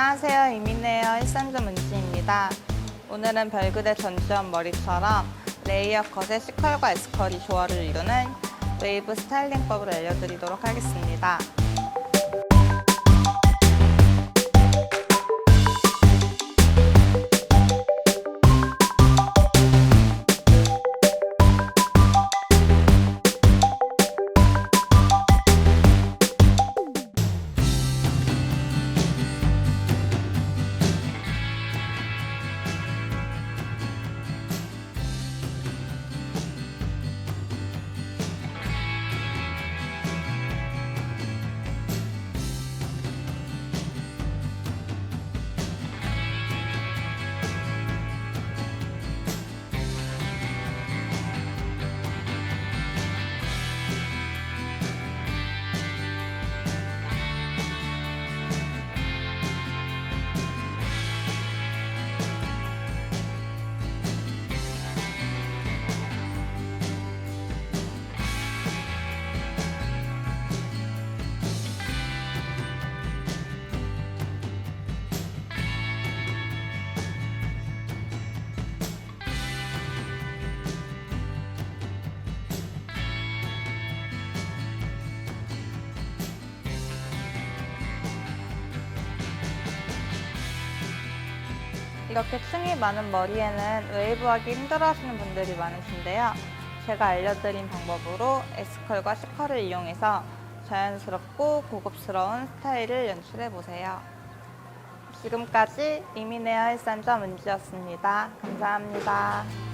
안녕하세요. 이민네어 일산점 은지입니다. 오늘은 별그대 전지현 머리처럼 레이어 컷의 C컬과 S컬이 조화를 이루는 웨이브 스타일링법을 알려드리도록 하겠습니다. 이렇게 층이 많은 머리에는 웨이브하기 힘들어 하시는 분들이 많으신데요. 제가 알려드린 방법으로 S컬과 C컬을 이용해서 자연스럽고 고급스러운 스타일을 연출해 보세요. 지금까지 이민의 헬산점 은지였습니다. 감사합니다.